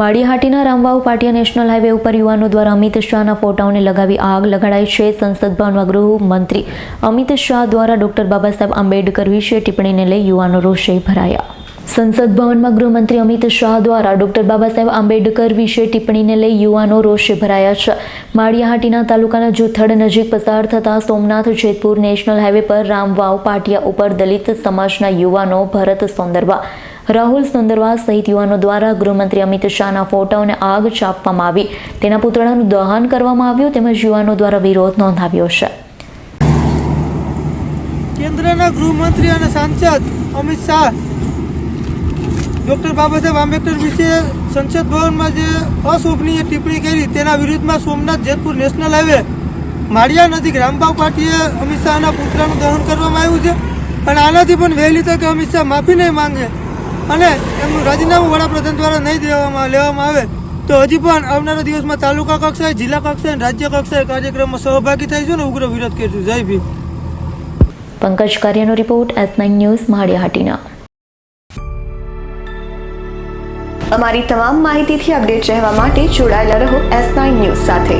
માળીહાટીના રામવાવ પાટિયા national highway ઉપર યુવાનો દ્વારા અમિત શાહના ફોટાઓને લગાવી આગ લગાડાઈ છે. સંસદ ભવનમાં ગૃહમંત્રી અમિત શાહ દ્વારા ડોક્ટર બાબા સાહેબ આંબેડકર વિશે ટિપ્પણીને લઈ યુવાનો રોષે ભરાયા. સંસદ ભવનમાં ગૃહમંત્રી અમિત શાહ દ્વારા ડોક્ટર બાબા સાહેબ આંબેડકર વિશે ટિપ્પણીને લઈ યુવાનો રોષે ભરાયા છે. માળિયાહાટીના તાલુકાના જુથડ નજીક પસાર થતા સોમનાથ જેતપુર નેશનલ હાઈવે પર રામવાવ પાટિયા ઉપર દલિત સમાજના યુવાનો ભરત સોંદરવા રાહુલ સુંદરવાસ સહિત યુવાનો દ્વારા ગૃહમંત્રી અમિત શાહના ફોટાઓને આગ ચાપવામાં આવી. તેના પુતળાનું દહન કરવામાં આવ્યું તેમજ યુવાનો દ્વારા વિરોધ નોંધાવ્યો છે. કેન્દ્રના ગૃહમંત્રી અને સાંસદ અમિત શાહ ડૉક્ટર બાબા સાહેબ આંબેડકર વિશે સંસદ ભવનમાં જે અશોભનીય ટિપ્પણી કરી તેના વિરુદ્ધમાં સોમનાથ જેતપુર નેશનલ હાઈવે માળિયા નજીક રામબાવ પાટીએ અમિત શાહના પુતળાનું દહન કરવામાં આવ્યું છે. અને આનાથી પણ વહેલી તકે અમિત શાહ માફી નહીં માંગે. અને એમનું રાજીનામું વડાપ્રધાન દ્વારા નહીં દેવામાં લેવામાં આવે તો હજી પણ આવનારા દિવસમાં તાલુકા કક્ષાએ જિલ્લા કક્ષાએ અને રાજ્ય કક્ષાએ કાર્યક્રમમાં સહભાગી થઈશું ને ઉગ્ર વિરોધ કરીશું જય ભીમ. પંકજ કાર્યનો report S nine news Maliya Hatina અમારી તમામ માહિતીથી અપડેટ રહેવા માટે જોડાયેલા રહો એસ નાઇન ન્યૂઝ સાથે.